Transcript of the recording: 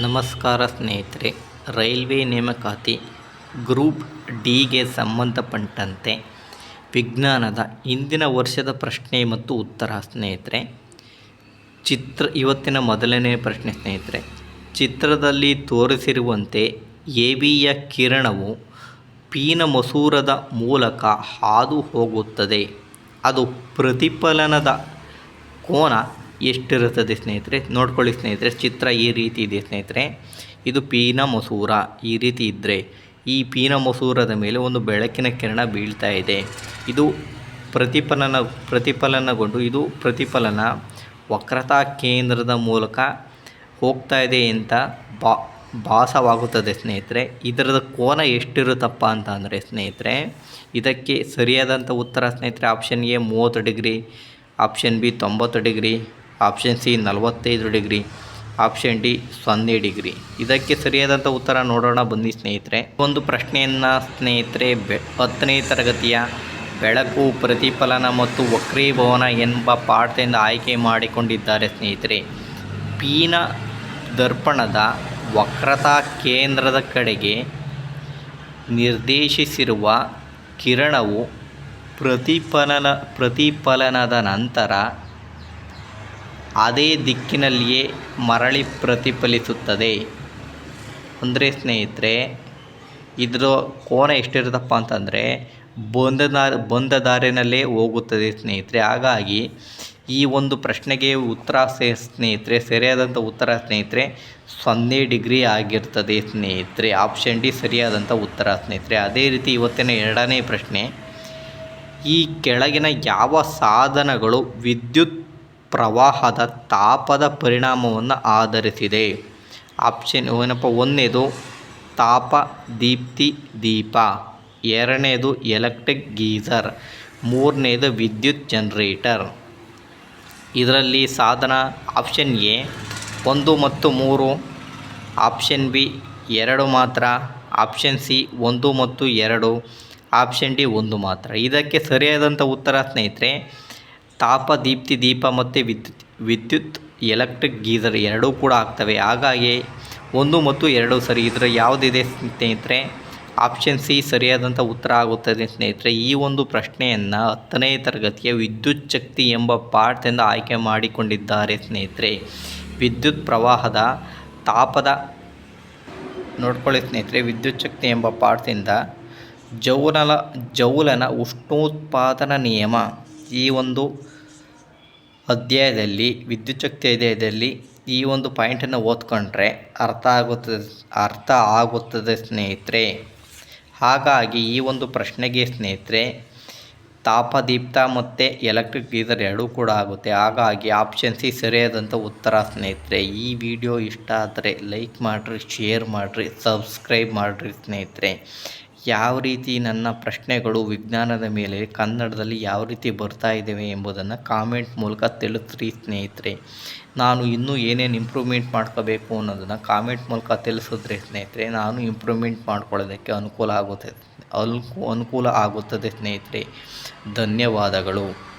ನಮಸ್ಕಾರ ಸ್ನೇಹಿತರೆ, ರೈಲ್ವೆ ನೇಮಕಾತಿ ಗ್ರೂಪ್ ಡಿಗೆ ಸಂಬಂಧಪಟ್ಟಂತೆ ವಿಜ್ಞಾನದ ಇಂದಿನ ವರ್ಷದ ಪ್ರಶ್ನೆ ಮತ್ತು ಉತ್ತರ ಸ್ನೇಹಿತರೆ. ಚಿತ್ರ, ಇವತ್ತಿನ ಮೊದಲನೇ ಪ್ರಶ್ನೆ ಸ್ನೇಹಿತರೆ. ಚಿತ್ರದಲ್ಲಿ ತೋರಿಸಿರುವಂತೆ ಎ ಬಿಯ ಕಿರಣವು ಪೀನ ಮಸೂರದ ಮೂಲಕ ಹಾದು ಹೋಗುತ್ತದೆ. ಅದು ಪ್ರತಿಫಲನದ ಕೋನ ಎಷ್ಟಿರುತ್ತದೆ ಸ್ನೇಹಿತರೆ? ನೋಡ್ಕೊಳ್ಳಿ ಸ್ನೇಹಿತರೆ, ಚಿತ್ರ ಈ ರೀತಿ ಇದೆ ಸ್ನೇಹಿತರೆ. ಇದು ಪೀನ ಮಸೂರ ಈ ರೀತಿ ಇದ್ದರೆ ಈ ಪೀನ ಮಸೂರದ ಮೇಲೆ ಒಂದು ಬೆಳಕಿನ ಕಿರಣ ಬೀಳ್ತಾ ಇದೆ. ಇದು ಪ್ರತಿಫಲನ, ಪ್ರತಿಫಲನಗೊಂಡು ಇದು ಪ್ರತಿಫಲನ ವಕ್ರತಾ ಕೇಂದ್ರದ ಮೂಲಕ ಹೋಗ್ತಾ ಇದೆ ಅಂತ ಬಾ, ಭಾಸವಾಗುತ್ತದೆ ಸ್ನೇಹಿತರೆ. ಇದರದ ಕೋನ ಎಷ್ಟಿರುತ್ತಪ್ಪ ಅಂತ ಅಂದರೆ ಸ್ನೇಹಿತರೆ, ಇದಕ್ಕೆ ಸರಿಯಾದಂಥ ಉತ್ತರ ಸ್ನೇಹಿತರೆ, ಆಪ್ಷನ್ ಎ ಮೂವತ್ತು ಡಿಗ್ರಿ, ಆಪ್ಷನ್ ಬಿ ತೊಂಬತ್ತು ಡಿಗ್ರಿ ಆಪ್ಷನ್ ಸಿ ನಲವತ್ತೈದು ಡಿಗ್ರಿ ಆಪ್ಷನ್ ಡಿ ಸೊನ್ನೆ ಡಿಗ್ರಿ. ಇದಕ್ಕೆ ಸರಿಯಾದಂಥ ಉತ್ತರ ನೋಡೋಣ ಬನ್ನಿ ಸ್ನೇಹಿತರೆ. ಒಂದು ಪ್ರಶ್ನೆಯನ್ನು ಸ್ನೇಹಿತರೆ, ಬೆ ಹತ್ತನೇ ತರಗತಿಯ ಬೆಳಕು ಪ್ರತಿಫಲನ ಮತ್ತು ವಕ್ರೀಭವನ ಎಂಬ ಪಾಠದಿಂದ ಆಯ್ಕೆ ಮಾಡಿಕೊಂಡಿದ್ದಾರೆ ಸ್ನೇಹಿತರೆ. ಪೀನ ದರ್ಪಣದ ವಕ್ರತಾ ಕೇಂದ್ರದ ಕಡೆಗೆ ನಿರ್ದೇಶಿಸಿರುವ ಕಿರಣವು ಪ್ರತಿಫಲನ ಪ್ರತಿಫಲನದ ನಂತರ ಅದೇ ದಿಕ್ಕಿನಲ್ಲಿಯೇ ಮರಳಿ ಪ್ರತಿಫಲಿಸುತ್ತದೆ. ಅಂದರೆ ಸ್ನೇಹಿತರೆ ಇದರ ಕೋನ ಎಷ್ಟಿರುತ್ತಪ್ಪ ಅಂತಂದರೆ ಬಂದ ದಾರಿ ಬಂದ ದಾರಿನಲ್ಲೇ ಹೋಗುತ್ತದೆ ಸ್ನೇಹಿತರೆ. ಹಾಗಾಗಿ ಈ ಒಂದು ಪ್ರಶ್ನೆಗೆ ಉತ್ತರ ಸೇ, ಸ್ನೇಹಿತರೆ, ಸರಿಯಾದಂಥ ಉತ್ತರ ಸ್ನೇಹಿತರೆ, ಸೊನ್ನೆ ಡಿಗ್ರಿ ಆಗಿರ್ತದೆ ಸ್ನೇಹಿತರೆ. ಆಪ್ಷನ್ ಡಿ ಸರಿಯಾದಂಥ ಉತ್ತರ ಸ್ನೇಹಿತರೆ. ಅದೇ ರೀತಿ ಇವತ್ತಿನ ಎರಡನೇ ಪ್ರಶ್ನೆ, ಈ ಕೆಳಗಿನ ಯಾವ ಸಾಧನಗಳು ವಿದ್ಯುತ್ ಪ್ರವಾಹದ ತಾಪದ ಪರಿಣಾಮವನ್ನು ಆಧರಿಸಿದೆ. ಆಪ್ಷನ್ ಏನಪ್ಪ? ಒಂದನೇದು ತಾಪ, ದೀಪ್ತಿ, ದೀಪ. ಎರಡನೇದು, ಎಲೆಕ್ಟ್ರಿಕ್ ಗೀಸರ್. ಮೂರನೇದು, ವಿದ್ಯುತ್ ಜನ್ರೇಟರ್. ಇದರಲ್ಲಿ ಸಾಧನ ಆಪ್ಷನ್ ಎ, ಒಂದು ಮತ್ತು ಮೂರು. ಆಪ್ಷನ್ ಬಿ, ಎರಡು ಮಾತ್ರ. ಆಪ್ಷನ್ ಸಿ, ಒಂದು ಮತ್ತು ಎರಡು. ಆಪ್ಷನ್ ಡಿ, ಒಂದು ಮಾತ್ರ. ಇದಕ್ಕೆ ಸರಿಯಾದಂಥ ಉತ್ತರ ಸ್ನೇಹಿತರೆ ತಾಪ, ದೀಪ್ತಿ, ದೀಪ ಮತ್ತು ವಿದ್ಯುತ್. ವಿದ್ಯುತ್, ಎಲೆಕ್ಟ್ರಿಕ್, ಗೀಸರ್ ಎರಡೂ ಕೂಡ ಆಗ್ತವೆ. ಹಾಗಾಗಿ ಒಂದು ಮತ್ತು ಎರಡು ಸರಿ ಇದರ ಯಾವುದಿದೆ ಸ್ನೇಹಿತರೆ? ಆಪ್ಷನ್ ಸಿ ಸರಿಯಾದಂಥ ಉತ್ತರ ಆಗುತ್ತದೆ ಸ್ನೇಹಿತರೆ. ಈ ಒಂದು ಪ್ರಶ್ನೆಯನ್ನು ಹತ್ತನೇ ತರಗತಿಯ ವಿದ್ಯುತ್ ಶಕ್ತಿ ಎಂಬ ಪಾಠದಿಂದ ಆಯ್ಕೆ ಮಾಡಿಕೊಂಡಿದ್ದಾರೆ ಸ್ನೇಹಿತರೆ. ವಿದ್ಯುತ್ ಪ್ರವಾಹದ ತಾಪದ ನೋಡ್ಕೊಳ್ಳಿ ಸ್ನೇಹಿತರೆ. ವಿದ್ಯುತ್ ಶಕ್ತಿ ಎಂಬ ಪಾಠದಿಂದ ಜೌಲನ ಜೌಲನ ಉಷ್ಣೋತ್ಪಾದನಾ ನಿಯಮ ಈ ಒಂದು ಅಧ್ಯಾಯದಲ್ಲಿ, ವಿದ್ಯುತ್ ಶಕ್ತಿ ಅಧ್ಯಾಯದಲ್ಲಿ ಈ ಒಂದು ಪಾಯಿಂಟನ್ನು ಓದ್ಕೊಂಡ್ರೆ ಅರ್ಥ ಆಗುತ್ತದೆ ಅರ್ಥ ಆಗುತ್ತದೆ ಸ್ನೇಹಿತರೆ. ಹಾಗಾಗಿ ಈ ಒಂದು ಪ್ರಶ್ನೆಗೆ ಸ್ನೇಹಿತರೆ, ತಾಪದೀಪ್ತ ಮತ್ತು ಎಲೆಕ್ಟ್ರಿಕ್ ಗೀಸರ್ ಎರಡೂ ಕೂಡ ಆಗುತ್ತೆ. ಹಾಗಾಗಿ ಆಪ್ಷನ್ ಸಿ ಸರಿಯಾದಂಥ ಉತ್ತರ ಸ್ನೇಹಿತರೆ. ಈ ವಿಡಿಯೋ ಇಷ್ಟ ಆದರೆ ಲೈಕ್ ಮಾಡಿರಿ, ಶೇರ್ ಮಾಡಿರಿ, ಸಬ್ಸ್ಕ್ರೈಬ್ ಮಾಡಿರಿ ಸ್ನೇಹಿತರೆ. ಯಾವ ರೀತಿ ನನ್ನ ಪ್ರಶ್ನೆಗಳು ವಿಜ್ಞಾನದ ಮೇಲೆ ಕನ್ನಡದಲ್ಲಿ ಯಾವ ರೀತಿ ಬರ್ತಾ ಇದ್ದೇವೆ ಎಂಬುದನ್ನು ಕಾಮೆಂಟ್ ಮೂಲಕ ತಿಳಿಸ್ರಿ ಸ್ನೇಹಿತರೆ. ನಾನು ಇನ್ನೂ ಏನೇನು ಇಂಪ್ರೂವ್ಮೆಂಟ್ ಮಾಡ್ಕೋಬೇಕು ಅನ್ನೋದನ್ನು ಕಾಮೆಂಟ್ ಮೂಲಕ ತಿಳಿಸಿದ್ರೆ ಸ್ನೇಹಿತರೆ. ನಾನು ಇಂಪ್ರೂವ್ಮೆಂಟ್ ಮಾಡ್ಕೊಳ್ಳೋದಕ್ಕೆ ಅನುಕೂಲ ಆಗುತ್ತದೆ ಅಲ್ಕು ಅನುಕೂಲ ಆಗುತ್ತದೆ ಸ್ನೇಹಿತರೆ. ಧನ್ಯವಾದಗಳು.